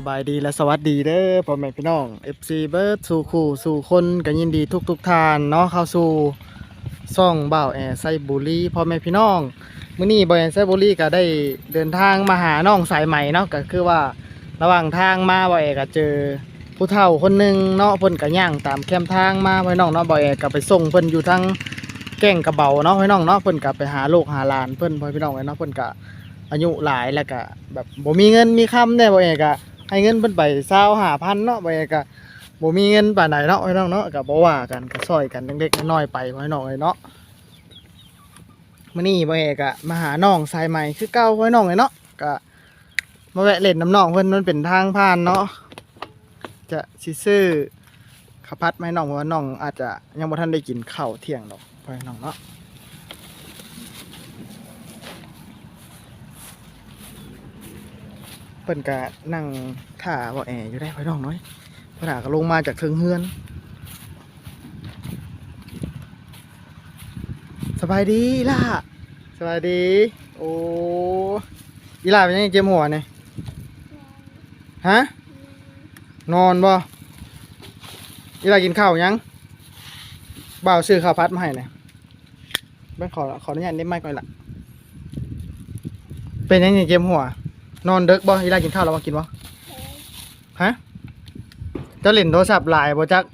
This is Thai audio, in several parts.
บสบายดีและสวัสดีเด้อพ่อแม่พี่น้อง FC เบิร์ดสู่คู่สู่คนกันยินดีทุกทุกทานเนาะเข้าสู่ซ่องบ่าวแอร์ไซบุรีพ่อแม่พี่น้องมื้อนี้บ่าวแอร์ไซบุรีก็ได้เดินทางมาหาน้องสายใหม่เนาะก็คือว่าระหว่างทางมาบ่าวแอร์ก็เจอผู้เฒ่าคนหนึงเนาะเพิ่นก็ย่างตามแคมทางมาพี่น้องเนาะบ่าวแอร์ก็ไปส่งเพิ่นอยู่ทางแก่งกระเบาเนาะพี่น้องเนาะเพิ่นก็ไปหาลูกหาหลานเพิ่นพ่อพี่น้องเนาะเพิ่นก็อายุหลายแล้วก็แบบบ่มีเงินมีคำได้บ่เอกอะ ให้เงินเพิ่นไปเศร้าหาพันเนาะบ่เอกอะบ่มีเงินปานใดเนาะพี่น้องเนาะก็บ่ว่ากันก็ซอยกันเล็กๆน้อยๆไปพี่น้องเอ้ยเนาะมื้อนี้บ่เอกอะมาหาน้องสายใหม่คือเก่าพี่น้องเอ้ยเนาะก็มาแวะเล่นน้ำน้องเพิ่นมันเป็นทางผ่านเนาะจะสิซื้อข้าวผัดมาให้น้องเพราะว่าน้องอาจจะยังบ่ทันได้กินข้าวเที่ยงดอกพี่น้องเนาะ เพิ่นก็นั่งท่าบ่แออยู่ได้พี่น้องน้อยพิ่นหาก็ลงมาจากเทิงเฮือนสบายดีล่ะสบายดี โอ้อีล่าเป็นยังไงเจ็บหัวเนี่ยฮะนอนบ่อีล่ากินข้าวยังบ่าวซื้อข้าวพัดมาให้หน่อยเบิ่ขอขออนุญาตได้ไหมก่อนล่ะเป็นยังไงเจ็บหัว นอนเด็กบ่อีหลากินข้าวแล้วมากินบ่ฮะเจ้าเล่นโทรศัพท์หลายบ่จัก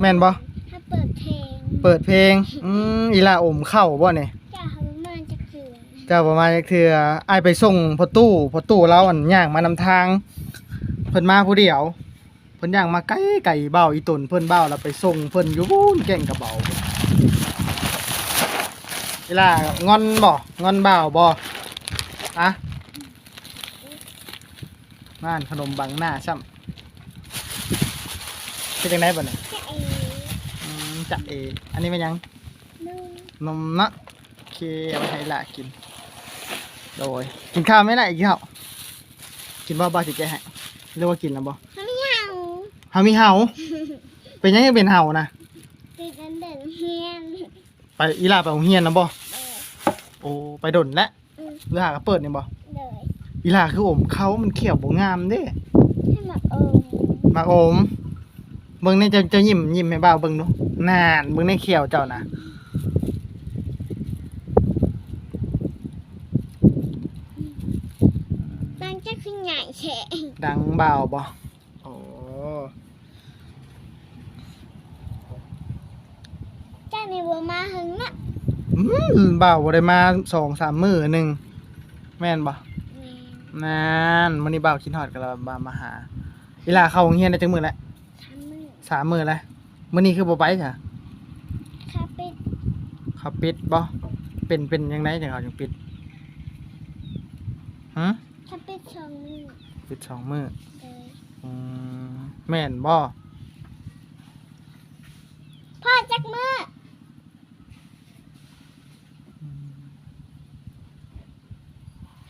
แม่นบ่ถ้าเปิดเพลงเปิดเพลงอืมอีหลาอมเข้าวบ่เนี่ยจะทำมาจะเกลือเจ้าประมาณจักเทื่ออ้ายไปส่งพอตู้พอตู้เราอันย่างมานำทางเพิ่นมาผู้เดียวเพิ่นย่างมาไกลไก่เบ้าอีตุนเพิ่นเบ้าแล้วไปส่งเพิ่นอยู่บู้นแก่งกระเบาอีหลางอนบ่งอนเบ้าบ่อะ ม่านขนมบังหน้าซ้ำเป็นจังไดบ่เนี่ยจะเออืมจับเอ อันนี้เป็นหยังนุ่มนมนะโอเคเอาไปให้ละกิน โดย กินข้าวไหม่ละอีกข้าวกินบ่บ่สิแกให้เรียกว่ากินแล้วบ่เขาไม่เอาเฮามีเห่า เป็นหยังยังเป็นเห่านะติดอันเด่นเฮียน ไปอีลาไปโรงเรียนนะบ่เออโอ้ ไปดนแล้วอืมเรือหากระเปิดนี่บ่เลย อีลาคืออมเขามันเขียวบ่งามเด้ให้มาเอมมาอมเบิ่งในจะจะยิ้มยิ้มให้บ่าวเบิ่งดูนานเบิ่งในเขียวเจ้านะบางจะขึ้นใหญ่แฉะดังบ่าวบ่โอ้เจ้าในบัวมาหึงนะอืมบ่าวบ่ได้มาสองสามมื้อหนึงแม่นบ่แม่ นานมื้อนี้บ่าวคิดฮอดก็เลยมามาหา เวลาเข้าโรงเรียนได้จังมื้อแล้วทำมือสามมื้อแล้วมื้อนี้คือบ่ไปจ้ะคาปิดเขาปิดบ่เป็นเป็นยังไงจังเขาจังปิดฮะคาปิดสองมือปิดสองมื้อเลยอืมแม่นบ่ พ่อจักมือ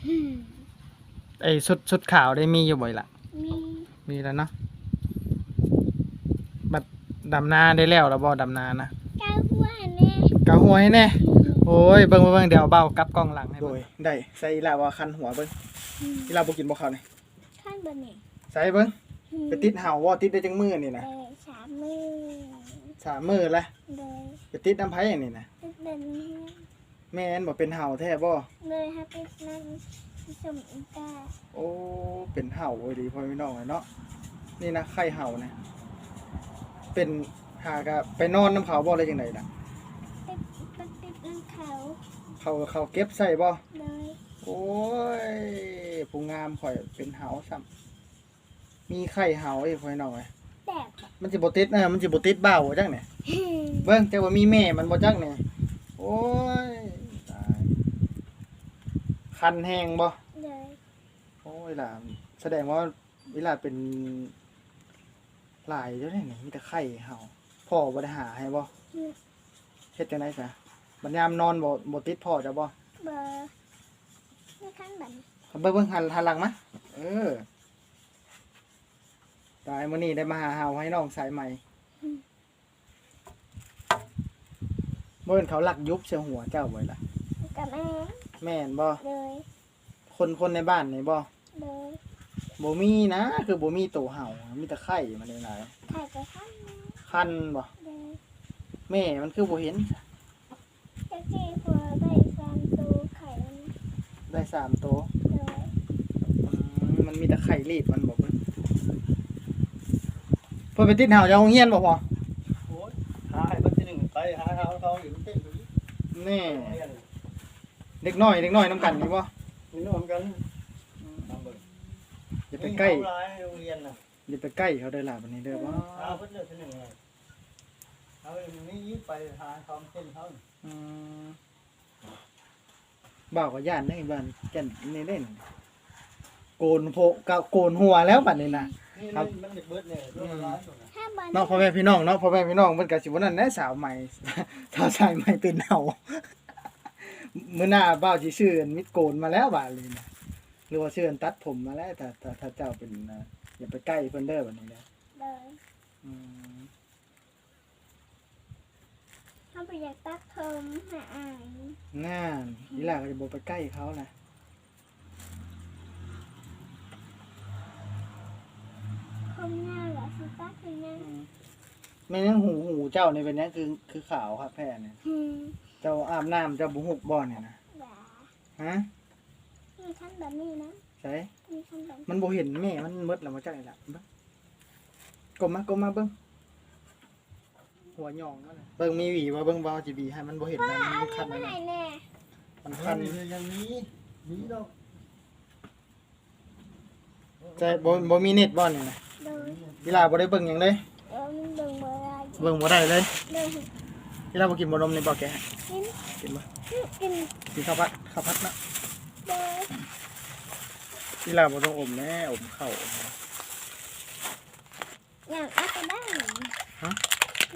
อืม ไอ้ชุดชุดขาวได้มีอยู่บ่อยล่ะมีมีแล้วเนาะบัดดำนาได้แล้วแล้วบ่ดำนานะเก้าหัวแน่กะหัวให้แน่โอ้ยเบิ่งเบิ่งเดี๋ยวเบากลับกล้องหลังให้เบิ่งได้ใส่อีหลาว่าคันหัวเบิ่งอืมอีหลาบ่กินบ่ข้าวนี่ข้างบนเนี่ยใส่เบิ่งอืมไปติดเห่าว่าติดได้จังมือนี่นะเออสามมือสามมือละเลยไปติดน้ำไผ่นี่นะติดเดินแม่นบ่เป็นเห่าแท้บ่เลยฮะติดนั่น สมอีกาโอ้เป็นเห่าเว้ยดีพ่อพี่น้องเลยเนาะนี่นะไข่เห่าเนี่ยเป็นหากะไปนอนน้ำเขาบ่ได้จังไดน่ะติดติดติดนั่นเขาเขาเขาเก็บใส่บ่เลยโอ้ยผู้งามข่อยเป็นเห่าซ้ำมีไข่เห่าไอ้พ่อพี่น้องเอ้ยแตกมันสิบ่ติดเออมันสิบ่ติดบ้าวบ่จังเนี่ยเบิ่งแต่ว่ามีแม่มันบ่จักเนี่ยโอ้ยตาย คันแห้งบ่เลยโอ้ยล่ะแสดงว่าเวลาเป็นหลายเจ้าเนี่ยมีแต่ไข่เห่าพ่อบ่ได้หาให้บ่เฮ็ดจังได๋ซะบัดยามนอนบ่บ่ติดพ่อจ้ะบ่เบอร์ไม่ขั้นบันเบิ่งเบิ่งหันหันหลังมาเออตายมื้อนี้ได้มาหาเห่าให้น้องสายใหม่บ่เป็นเขาลักยุบเสียหัวเจ้าไว้ล่ะกับแม่ แม่นบ่เลยคนคนในบ้านนี่บ่เลยบ่มีนะ คือบ่มีตัวเห่ามีแต่ไข่มันเลยหลายไข่ก็ขั้นนะคันบ่เลยแม่มันคือบ่เห็นเจ้าที่หัวได้สามตัวไข่มันได้สามตัวเลยอืมมันมีแต่ไข่รีบมันบอกเพิ่นเพิ่นไปติดเห่าจะโรงเรียนบ่พอโอ้ยหาให้มันที่หนึ่งไปหาเท้าเขาอยู่เต้นตรงนี้แนี่เรียน เด็กน้อยเด็กน้อยนํกันนี่บ่มีน้องกันทำเบิ่งอย่าไปใกล้มีเขาหลายโรงเรียนน่ะอย่าไปใกล้เขาได้อล่ะบัดนี้เด้อบ่เอาเพิ่นเลือกที่หนึ่งเลยเอานี่ยิบไปหาเขาเต้นเขาอืมบ่าวก็ย่านได้บ้านแก่นนี่เล่นโกนโพกะโกนหัวแล้วบัดนี้น่ะ นี่ครับมันเด็กเบิดเนี่ยตัวละร้อยตัวน่ะถ้าบอลเนาะพ่อแม่พี่น้องเนาะพ่อแม่พี่น้องมันก็สิบ่นั่นแหละสาวใหม่ สาวชายใหม่เป็นเฮา มื้อหน้าบ่าวสิชื่ออันมิดโกนมาแล้วบาดนี้นะหรือว่าชื่ออันตัดผมมาแล้วแต่แต่ถ้าเจ้าเป็นอ่าอย่าไปใกล้เพิ่นเด้อบัดนี้นะเลยอืมถ้าไปอยากตักเพิ่มหาอ่านน่านอีหล่าก็จะบ่ไปใกล้เขานะคมหน้าเหรอสิตักเป็นยังอืมแม่นยังหูหูเจ้านี่เป็นหยังคือคือขาวครับแพ้เนี่ยฮึม เจ้าอาบน้ำเจ้าบ่ฮุกบ่เนี่ยนะหลาฮะมีขั้นแบบนี้นะใช่มีขั้นแบบมันบ่เห็นแม่มันมืดแล้วมาจักนี่ล่ะเบิ่งกลมมากลมมาเบิ่งหัวหยองมันน่ะเบิ่งมีหวีบ่เบิ่งบ่สิบีให้มันบ่เห็นนะอัมันนคันนี้นะเมื่อไหร่แน่มันคัคันนนี่ยังมีมีดอกใจบ่บ่มีเน็ตบ่นี่นะโดยอีหล่าบ่ได้เบิ่งหยังเลยเออมันเบิ่งเบอร์อะไรเบิ่งบ่ได้เลยโดย อีหล่าบ่กินบ่นมนี่บ่แกกินกินบ่กินกินข้าวผัดข้าวผัดนะโดยอีหล่าบ่ต้องอมแน่อมข้าวอมอย่างเอาก็ได้ฮะ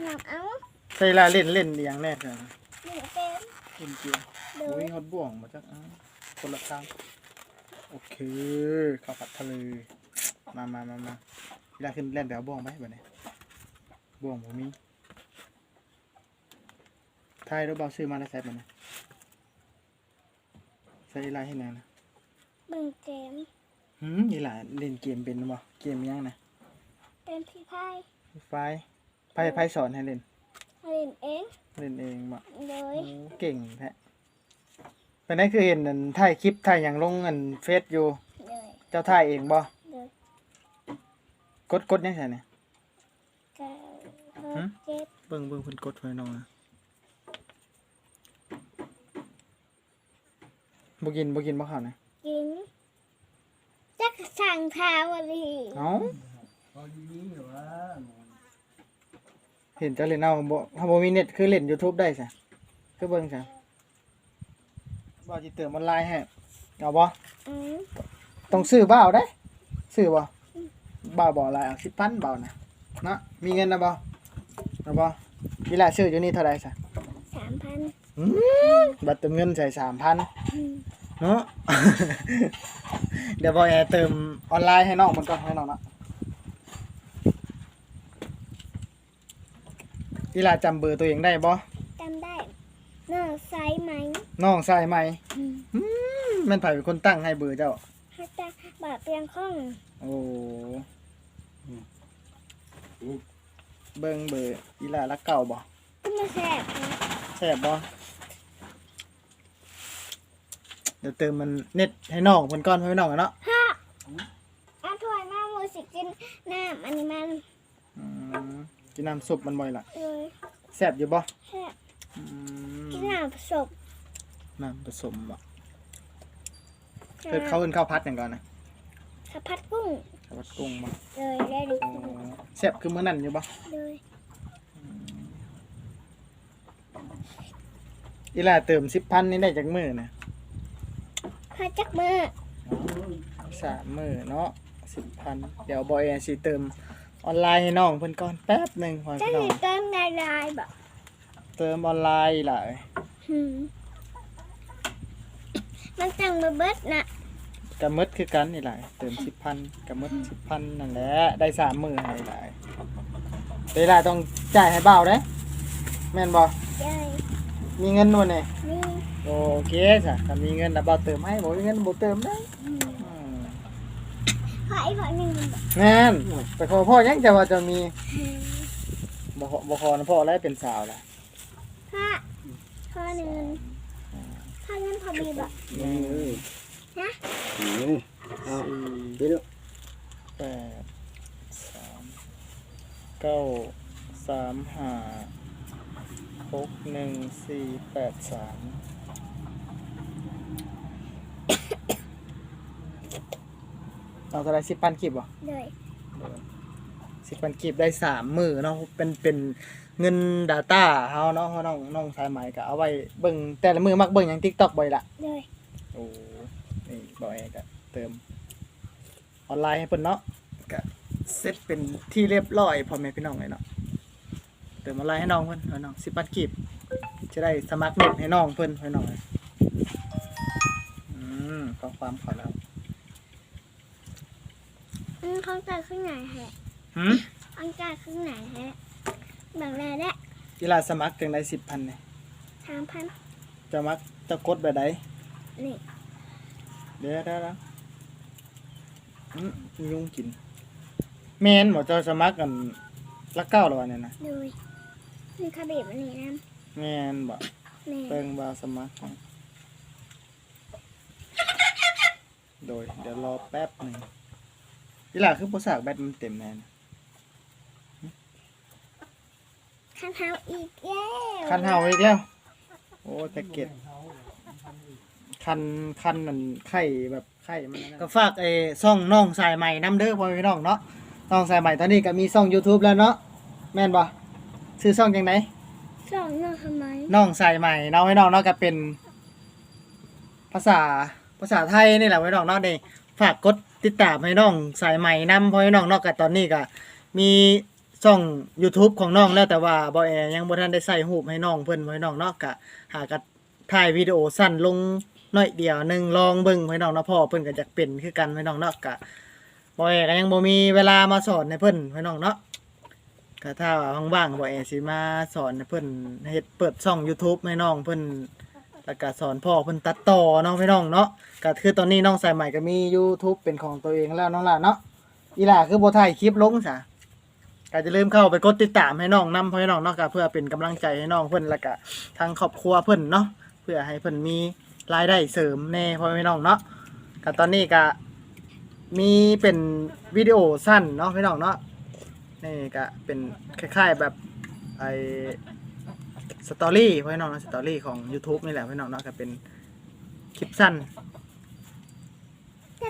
อย่างเอาใส่อีหล่าเล่นเล่นอหยังแน่จ้ะหนึ่งเป็นเล่นเกมโดอุ้ยยฮอตบ่วงมาจากอ้าวคนละทางโอเคข้าวผัดทะเลมามามามาเวลาขึ้นแล่นแบบบ่วงไหมแบบนี้บ่วงผมมี ทายรถเบาซื้อมาแล้วใส่มันนะใส่ลายให้แนงนะเบิ่งเกมหืมนี่หล่ะเล่นเกมเป็นบ่เกมยังนะเป็นพี่ไพ่ไฟไพ่ไพ่สอนให้เล่น เล่นเองเล่นเองบ่โดโอ้ยเก่งแท้เป็นได้คือเห็นอันถ่ายคลิปถ่ายอย่างลงอันเฟซอยู่ โดยเจ้าถ่ายเองบ่โดยกดกดยังไงเนี่ย เก้าหฮะกเจ็ด เบิ่งเบิ่งเพิ่นกดไว้น้องนะ บ่กินบ่กินบ่ข้าวนะกินจักสั่งข้าวอะไรเอ้าพอดีหรือว่าเห็นเจ้าเล่นเอาบ่ถ้าบ่มีเน็ตคือเล่น YouTube ได้ซะคือเบิ่งซะบ่สิเติมออนไลน์ให้เอาบ่อืมต้องซื้อบ่าวได้ ซื้อบ่บ่าวบ่ออนไลน์เอา10,000บ่าวนะเนาะมีเงินนะบ่เอาบ่นี่ล่ะซื้ออยู่นี่เท่าไหร่ซะสามพันอืมบัตรเติมเงินใส่3,000อืม เนาะ เดี๋ยวบอยแอร์เติมออนไลน์ให้น้องมันก่อนให้น้องเนาะอีหลาจำเบอร์ตัวเองได้บ่จำได้เนื้อไซส์ไหมน้องใส่ไหมอืมอืมแมันไผเป็นคนตั้งให้เบอร์เจ้า ฮัตตาบาเปียงข้องโอ้เบิ่งเบอร์อีหลารักเก่าบ่ขึ้นมาแสบนะ แซ่บบ่เดี๋ยวเติมมันเน็ตให้น้องเพิ่นก่อนให้น้องอะเนาะฮะอาถ้วยมามูสิกินน้ำอันนี้มันอืมกินน้ำซุปมันบ่อยล่ะเลยแซ่บอยู่บ่แซ่บอืมกินน้ำผสมน้ำผสมบ่เกิดเขาเอิ้นข้าวผัดหยังก่อนนะข้าวผัดกุ้งข้าวผัดกุ้งบ่เลยได้ดีอ๋อแซ่บคือมื้อนั้นอยู่บ่เลยอีหล่าเติม10,000นี่ได้จักมื้อนะ พาจักมือสามมื้อเนาะ10,000เดี๋ยวบอยแอนสิเติมออนไลน์ให้น้องเพิ่นก่อนแป๊บหนึงพอจะพี่น้อมีงเติมลายลายๆแบบเติมออนไลน์ล่ะหืมมันจังมาเบิดนะก็หมดคือกันนี่ล่ะเติม10,000ก็หมด10,000นั่นแหละได้สามมื้อให้ล่ะเวลาต้องจ่ายให้เบาเด้แม่นบ่ใช่มีเงินบ่นี่นี่ โอเคจ้ะถ้ามีเงินแล้วเบาเติมให้บ่มีเงินบ่เติมได้อืมอืมขออีกพอหนึ่งมันบอกแม่นไปขอพ่อยังจะว่าจะมีบ่ขอบ่ขอนะพ่อแล้วเป็นสาวล่ะพ่อพ่อหนึ่งพ่อเงินพอดีบอกนี่เอ้ยฮะนี่เอาเดี๋ยวแปดสามเก้าสามห้า หกหนึ่งสี่แปดสามเอาเท่าไหรสิบพันกีบบ่เลยสิบพันกีบได้สามมือเนาะเป็นเป็นเงิน Data เฮาเนาะเฮาน้องน้องสายไหมก็เอาไว้เบิ่งแต่ละมือมักเบิ่งหยัง TikTok บ่อยละเลยโอ้นี่บ่อยก็เติมออนไลน์ให้เพิ่นเนาะก็เสร็จเป็นที่เรียบร้อยพ่อแม่พี่น้องเลยเนาะ เติมออนไลน์ให้น้องเพิ่นเอาน้องสิบพันกีบจะได้สมัครเน็ตให้น้องเพิ่นให้น้องเลยอืมข้อความขอแล้วอืมเขาจ่ายครึ่งไหนแฮะหืมอันจ่ายครึ่งไหนแฮะแบ่งแรกได้กีฬาสมัครจังได้สิบพันเนี่ยสามพันจะมักจะกดแบบใดนี่เดี๋ยวได้แล้วอืมยุงกินแมนหมอจะสมัครกันละเก้าหรอวะเนี่ยนะเลยนี่คาบีบอันนี้นะแมนบอกนี่เติงบาสมัครก่อนโดย เดี๋ยวรอแป๊บหนึ่งอีหล่าคือภาษากแบตมันเต็มแน่นะคันเท้าอีกแล้วคันเฮาอีกแล้ว โอ้แต่เก็ดคันคันมันไข่แบบไข่มันก็ฝากไอ้ซ่องน้องสายใหม่น้ำเด้อพ่อแม่พี่น้องเนาะน้องสายใหม่ตอนนี้ก็มีซ่อง YouTube แล้วเนาะแม่นบ่ ซื้อซ่องจังไหนสองน้องทำไมน้องสายใหม่น้องไว้น้องเนาะก็เป็น ภาษาภาษาไทยนี่แหละไว้น้องเนาะเด้ฝากกดติดตามให้น้องสายใหม่นำพ่อแม่น้องเนาะก็ตอนนี้ก็มีช่อง YouTube ของน้องแล้วแต่ว่าบ่แอยังบ่ทันได้ใส่รูปให้น้องเพิ่นไว้น้องเนาะก็หาก็ถ่ายวิดีโอสั้นลงหน่อยเดียวหนึงลองเบิ่งไว้น้องเนาะพ่อเพิ่นก็จะเป็นคือกันไว้น้องเนาะก็บ่แอก็ยังบ่มีเวลามาสอนให้เพิ่นไว้น้องเนาะ ก็ถ้าว่างๆบ่แอสิมาสอนให้เพิ่นเฮ็ดเปิดช่อง YouTube ให้น้องเพิ่นแล้วก็สอนพ่อเพิ่นตัดต่อเนาะพี่น้องเนาะก็คือตอนนี้น้องสายใหม่ก็มี YouTube เป็นของตัวเองแล้วน้องล่ะเนาะอีหล่าคือบ่ถ่ายคลิปลงซะก็จะลืมเข้าไปกดติดตามให้น้องนำให้น้องเนาะก็เพื่อเป็นกำลังใจให้น้องเพิ่นแล้วก็ทางครอบครัวเพิ่นเนาะเพื่อให้เพิ่นมีรายได้เสริมแน่พ่อแม่น้องเนาะก็ตอนนี้ก็มีเป็นวิดีโอสั้นเนาะพี่น้องเนาะ นี่ก็เป็นคล้ายๆแบบไอสตอรี่ไว้น้องนะสตอรี่ของ YouTube นี่แหละไว้น้องเนาะก็เป็นคลิปสั้น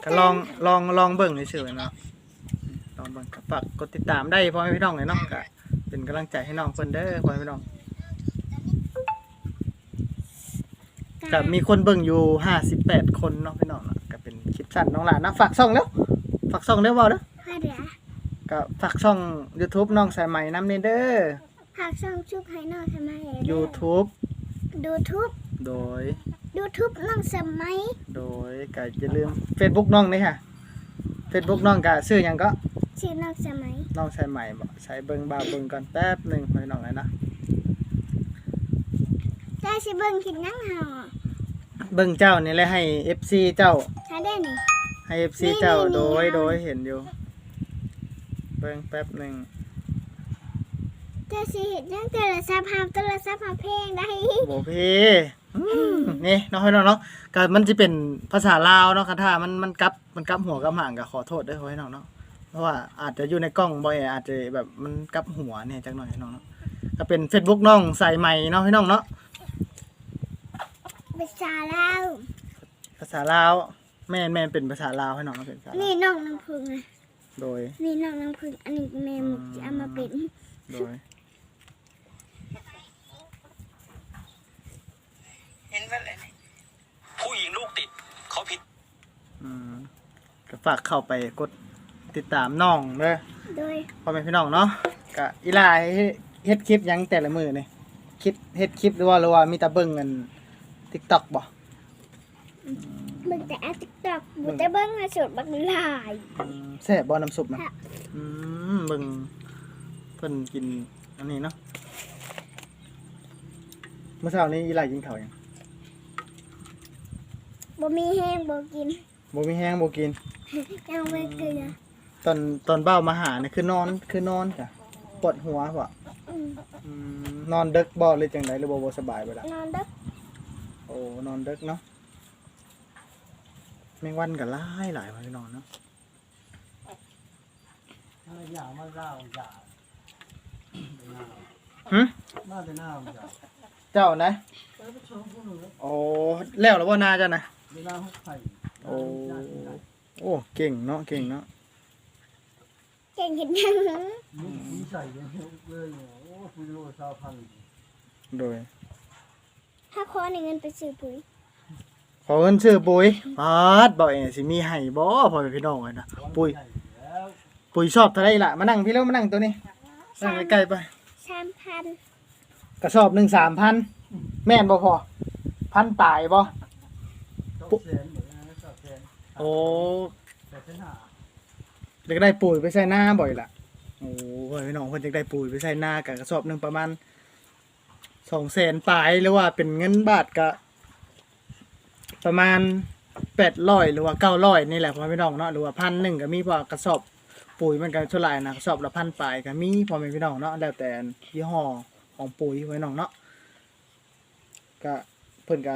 ก็ลองลองลองเบิ่งเฉยๆเนาะลองเบิ่งก็ฝากกดติดตามได้พ่อแม่พี่น้องเลยเนาะก็เป็นกำลังใจให้น้องเพิ่นเด้อพ่อแม่พี่น้องก็มีคนเบิ่งอยู่58คนเนาะพี่น้องเนาะก็เป็นคลิปสั้นน้องหลานนะฝากช่องแล้วฝากช่องเด้อเว้าเด้อพ่อเดี๋ยว ก็ฝากช่อง YouTube น้องสายใหม่น้ำนี่เด้อ หากช่องชุบให้น้องทำไม YouTube ดูทูบโดย ดูทูบน้องสมัยโดยก็อย่าลืม Facebook น้องนี่ค่ะ Facebook น้องก็ชื่อหยังก็ชื่อน้องสมัยน้องสายใหม่บ่ใช้เบิ่งบ่าวเบิ่งก่อนแป๊บหนึงให้น้องเลยนะ ได้สิเบิ่งคิดนั่งเห่าเบิ่งเจ้านี่แหละให้ FC เจ้า ใช้ได้นี่ให้ FC เจ้านี่ๆๆโดยเอาโดยเห็นอยู่เบิ่งแป๊บหนึงได้สิเห็นยังโทรศัพท์หาโทรศัพท์หาเพลงได้โบเพอืมนี่น้องให้น้องเนาะก็มันจะเป็นภาษาลาวเนาะคาถามันมันกลับมันกลับหัวกลับหางก็ขอโทษด้วยให้น้องเนาะเพราะว่าอาจจะอยู่ในกล้องบ่อยอาจจะแบบมันกลับหัวเนี่ยจักหน่อยให้น้องเนาะก็เป็น Facebook น้องใส่ใหม่เนาะให้น้องเนาะภาษาแล้วภาษาลาวแม่นแม่นเป็นภาษาลาวให้น้องเนาะเป็นภาษาลาวนี่น้องน้ำพึ่งนะ โดย นี่น้องน้ำพึ่งอันนี้แม่หมุกจะเอามาเป็นโดยผู้หญิงลูกติด เขาผิด อืมก็ฝากเข้าไปกดติดตามน้องเด้อโดยพ่อแม่พี่น้องเนาะก็อีหลายเฮ็ดคลิปหยังแต่ละมื้อนี่คิดเฮ็ดคลิปหรือว่าหรือว่ามีแต่เบิ่งกัน TikTok บ่เบิ่งแต่แอปติ๊กต็อกบุแต่เบิ่งมาสุดบักหลายอืมแซ่บบ่น้ำซุปนะค่ะอืมเบิ่งเพิ่นกินอันนี้เนาะเมื่อเช้านี้อีหลายกินข้าวยังบ่มีแห้งบ่กินบ่มีแห้งบ่กินยังไม่เกลือตอนตอนเบ้ามาหาเนี่ยคือนอนคือนอนจ้ะปวดหัวบ่อืมอืมนอนดึกบ่หรือจังไดหรือบ่บ่สบายบ่ล่ะนอนดึกโอ้นอนดึกเนาะ แมงวันก็หลายหลายว่าพี่น้องเนาะอะไรอย่างมาเล่าอย่างหึมาแต่หน้าอย่างเจ้านะแล้วไปชมพวกหนูโอ้แล้วแล้วบ่นาจ้ะนะเวลาหุบไข่โอ้โอ้เก่งเนาะเก่งเนาะเก่งเห็นยังนี่มีใส่ยังเลยเนี่ยโอ้คุยโลชาวพันธุ์โดยถ้าขอในเงินไปซื้อปุ๋ย ขอเงินซื้อปุ๋ยปาดบ่เองสิมีให้บ่พ่อแม่พี่น้องเอ้ยนะปุ๋ยใหญ่แล้วปุ๋ยชอบเท่าไหร่ล่ะมานั่งพี่แล้วมานั่งตัวนี้นั่งใกล้ๆไปสามพันกระสอบหนึ่งสามพันแม่นบ่พอพันปลายบ่เจ้าแสนเหมือนกันนะเจ้าแสนโอ้แต่เส้นหาอยากได้ปุ๋ยไปใส่หน้าบ่อยล่ะโอ้พ่อแม่พี่น้องเพิ่นอยากได้ปุ๋ยไปใส่หน้ากับกระสอบหนึ่งประมาณสองแสนปลายหรือว่าเป็นเงินบาทก็ ประมาณแปดร้อยหรือว่าเก้าร้อยนี่แหละพ่อแม่พี่น้องเนาะหรือว่าพันหนึ่งก็มีเพอกระสอบปุ๋ยมันก็เท่าไหร่นะกระสอบละพันปลายก็มีพ่อแม่พี่น้องเนาะแล้วแต่ยี่ห้อของปุ๋ยพ่อแม่พี่น้องเนาะก็เพิ่นก็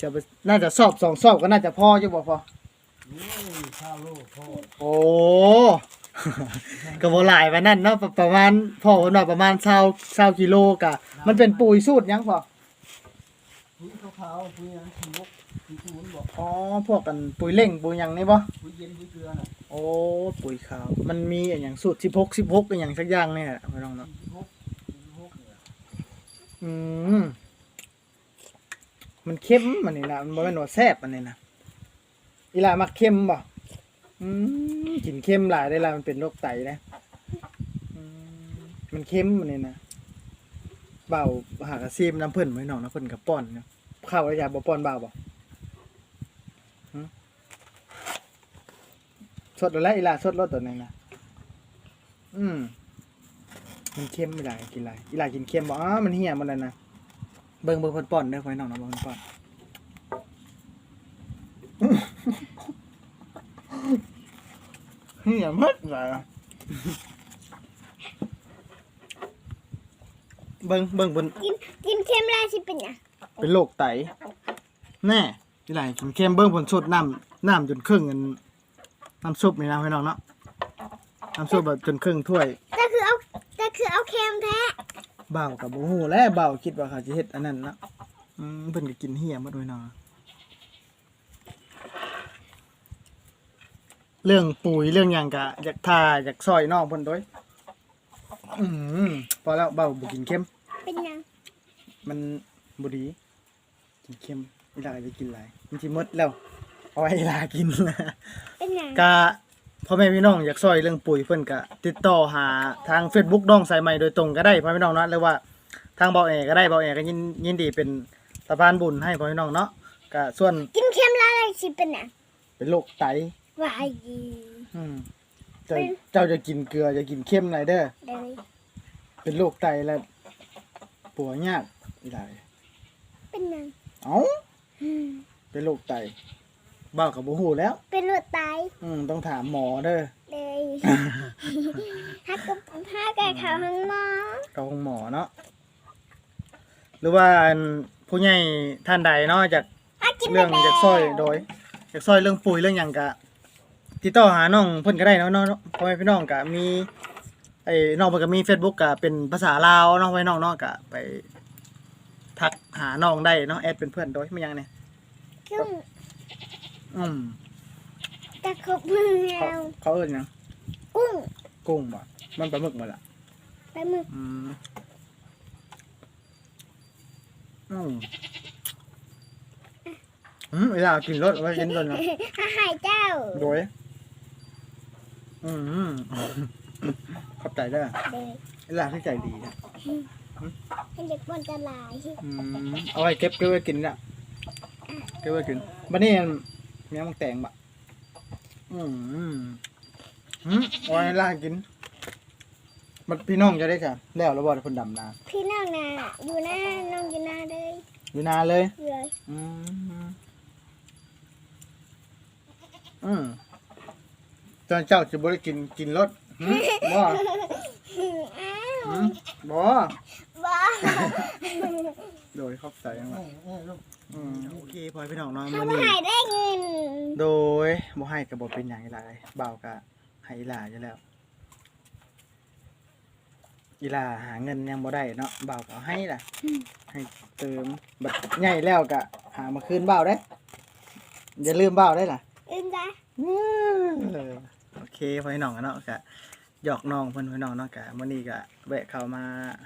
จะไปน่าจะสอบสองสอบก็น่าจะพออยู่บ่พอนี่ข้าวโลกโทษโอ้ก็บ่หลายปานนั้นเนาะประประมาณพ่อเพิ่นว่าประมาณ20 20กิโลกะมันเป็นปุ๋ยสูตรหยังพอปุ๋ยขาวๆปุ๋ยนั้นขี้ มกขี้ชูนบอกอ๋อพวกกันปุ๋ยเร่งปุ๋ยหยังนี่บ่ปุ๋ยเย็นปุ๋ยเกลือน่ะโอ้ปุ๋ยขาว มันมีอหย่างสูตร16 16อหย่างสักอย่างเนี่ยพี่น้องเนาะขี้มกขี้มกเนี่ยอืมมันเค็มมันนี่นะมันบ่แม่นว่าแซ่บอันนี้นะอีหลามักเค็มบ่อืมกินเค็มหลายได้ละมันเป็นโรคไตนะอืมมันเค็มมันนี่นะเบาหากระซีมน้ำเพิ่นไว้น้องนะเพิ่นกับป้อนเนาะข้าวแล้วอยากบ่ป้อนเบาบ่ สดแล้วอีหลาสดรสตัวนึงนะอืมมันเค็มอีหลากินอะไรอีหลากินเค็มบ่อ๋อมันเหี่ยหมันแล้วนะเบิ่งเบิ่งเพิ่นป้อนเด้อไว้น้องนะเบิ่งเพิ่นป้อนเหี่ยหมดเลยอะเบิ่งเบิ่งเบิ่งกินกินเค็มแล้วสิเป็นหยังเป็นโรคไตแน่อีหลากินเค็มเบิ่งเพิ่นสดน้ำน้ำจนครึ่งอัน น้ำซุปนี่นะไว้น้องเนาะน้ำซุปแบบจนครึ่งถ้วยแต่คือเอาแต่คือเอาเค็มแท้เบากับโอ้โหแล้วเบาคิดว่าเขาจะเฮ็ดอันนั้นเนาะอืมเพิ่นก็กินเหี้ยหมดเลยเนาะเรื่องปุ๋ยเรื่องหยังกะอยากทาอยากซอยน้องเพิ่นด้วยอืมพอแล้วเบาบ่กินเค็ม เป็นหยังมันบ่ดีกินเค็มเวลาจะกินหลายมันสิหมดแล้ว เอาไว้เวลากินเป็นหยังกะพ่อแม่พี่น้องอยากซอยเรื่องปุ๋ยเพิ่นก็ติดต่อหาทาง Facebook น้องสายใหม่โดยตรงก็ได้พ่อแม่พี่น้องเนาะหรือว่าทางเบาแอก็ได้เบาแอก็ยินยินดีเป็นสะพานบุญให้พ่อแม่พี่น้องเนาะก็ส่วนกินเค็มแล้วอะไรสิเป็นหยังเป็นโรคไตวายอืมเจ้าเจ้าจะกินเกลือจะกินเค็มอะไรเด้อเลยเป็นโรคไตแล้วปัวยากอีหลายเป็นหยังเอ้าอืมเป็นโรคไตเบ้ากับบ่ฮู้แล้ว เป็นเลือดตายอืมต้องถามหมอเด้อ เลยฮักกับฮักกับเขาห้องหมอกับของหมอเนาะ หรือว่าอันผู้ใหญ่ท่านใดเนาะจากฮักกินเรื่องไปแล้วจากซอยโดยจากซอยเรื่องปุ๋ยเรื่องหยังกะติดต่อหาน้องเพิ่นก็ได้เนาะเนาะพ่อแม่พี่น้องกะมีไอ้น้องเพิ่นก็มี Facebook กะเป็นภาษาลาวเนาะไว้น้องเนาะกะไปทักหาน้องได้เนาะแอดเป็นเพื่อนโดยไม่ยังเนี่ยกุ้ง อืมตะคบมือเขาเราเขาเอิ้นหยังกุ้งกุ้งบ่มันปลาหมึกบ่ล่ะไปมืออืมอืมอืมเวลากินรสไว้กินรสเนาะฮ่าหายเจ้าโดยอืมขอบใจเด้อเลยเวลาที่ใจดีนะให้เด็กบนจะลาย อืมเอาไว้เก็บเก็บไว้กินละเก็บไว้กินบัดนี้ แม่มังแตงบะอืมอืมอืมเอาไว้ล่ากิน มันพี่น้องจะได้จ้ะแล้วแล้วบ่ได้คนดำนาพี่น้องน่ะอยู่หน้าน้องอยู่หน้าเลยอยู่นาเลย อยู่เลยอืมอืมตอนเจ้าสิบ่ได้กินกินรถหึบ่อ้าวหึบ่บ้าโดยเข้าใจยังไงเออลูก อืมโอเคพอพี่น้องเนาะทำมื้อไมนี้ได้เงินโดยบ่ให้ก็บ่เป็นหยังอีหลายบ่าวก็ให้อีหลาอยู่แล้วอีหลาหาเงินยังบ่ได้เนาะบ่าวก็เอาให้ล่ะ ให้เติมบัดใหญ่แล้วก็หามาคืนบ่าวได้อย่าลืมบ่าวได้ล่ะอื่นจ้ะเออโอเคพ่อพี่น้องกันเนาะก็หยอกน้องเพิ่นพี่น้องเนาะก็มื้อนี้ก็แวะเข้ามา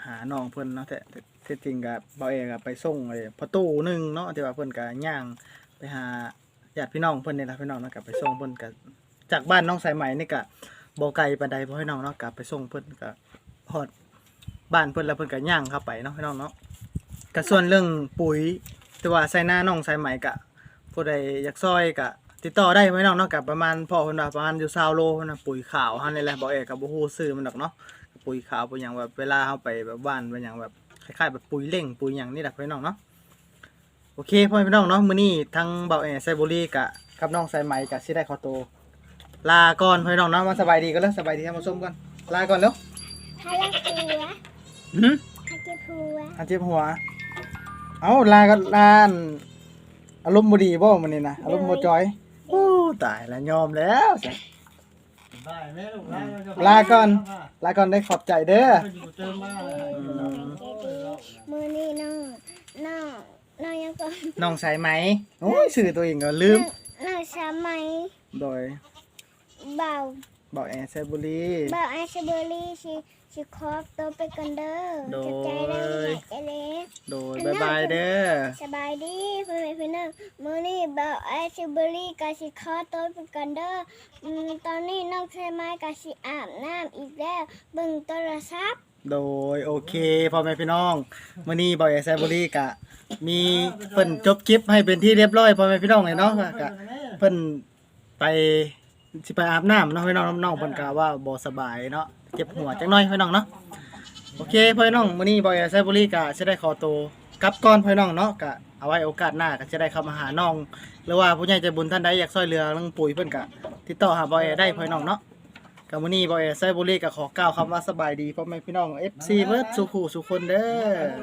หาน้องเพิ่นเนาะแต่แต่ ที่จริงก็บ่าเอกก็ไปส่งไอ้ประตูหนึ่งเนาะที่ว่าเพิ่นก็ย่างไปหาญาติพี่น้องเพิ่นนี่ละพี่น้องเนาะก็ไปส่งเพิ่นก็จากบ้านน้องสายไหมนี่ก็บ่ไกลปานใดพ่อพี่น้องเนาะก็ไปส่งเพิ่นก็ฮอดบ้านเพิ่นแล้วเพิ่นก็ย่างเข้าไปเนาะพี่น้องเนาะก็ส่วนเรื่องปุ๋ยแต่ว่าใส่หน้าน้องสายไหมก็ผู้ใดอยากซอยก็ติดต่อได้ไหมน้องเนาะกับประมาณพ่อคนว่าประมาณอยู่ซาวโลนะปุ๋ยขาวฮันนี่แหละบอกเอกกับบ่ฮู้ซื้อมันดอกเนาะปุ๋ยขาวเปุ๋ยหยังแบบเวลาเฮาไปแบบบ้านเป็นหยังแบบ คล้ายๆแบบปุ๋ยเล่งปุ๋ยหยังนี่แหละพี่น้องเนาะโอเคพ่อพี่น้องเนาะมื้อนี้ทั้งเบาแอไซบุรีกะกับน้องสายไหมกะสิได้ขอตัวลาก่อนพ่อพี่น้องเนาะมาสบายดีกันแล้วสบายดีท่านผู้ชมกันลาก่อนแล้วให้รักผัวหืมให้เจ็บผัวอันเจ็บหัว เอ้าลาก็ลาอันอารมณ์บ่ดีบ่มื้อนี้นะอารมณ์บ่จอยโอ้ตายแล้วยอมแล้วจ้ะได้แม่ลูกได้ลาก่อน ลาก่อนได้ขอบใจเด้ออยู่เติมมา มือนี่น้องน้องน้องยังก็น้องสายไหมโอ้ยสื่อตัวเองก็ลืมน้องสามัยโดยเบาบอกแอนเซบุรีเบาไอชเบอรี่ชิชิคอบตัวไปกันเด้อโดยจะใจได้ไหมใจเล็กโดยบายบายเด้อสบายดีเพื่อนเพื่อนมือนี่เบาไอชเบอรี่กับชิคอบตัวไปกันเด้ออืมตอนนี้น้องใช้ไม้กับชิอาบน้ำอีกแล้วเบิ่งโทรศัพท์ โดยโอเคพ่อแม่พี่น้องมื้อนี้บอกแอนเซบุรีกะ มีเพิ่นจบคลิปให้เป็นที่เรียบร้อยพ่อแม่พี่น้องเลยเนาะกะเพิ่นไปสิไปอาบน้ำเนาะพี่น้องน้องเพิ่นกะว่าบ่สบายเนาะเจ็บหัวจังน้อยพี่น้องเนาะโอเคพ่อพี่น้องมื้อนี้บอกแอนเซบุรีกะสิได้ขอตัวกลับก่อนพี่น้องเนาะกะเอาไว้โอกาสหน้าก็จะได้เข้ามาหาน้อง หรือว่าผู้ใหญ่ใจบุญท่านใดอยากช่วยเหลือเรื่องปุ๋ยเพิ่นกะติดต่อหาบอยแอร์ได้พี่น้องเนาะ กับมื้อนี้บอยแอร์ไซบุรีก็ขอกล่าวคำว่าสบายดีพ่อแม่พี่น้อง FC เบิดสุขุสุคนเด้อ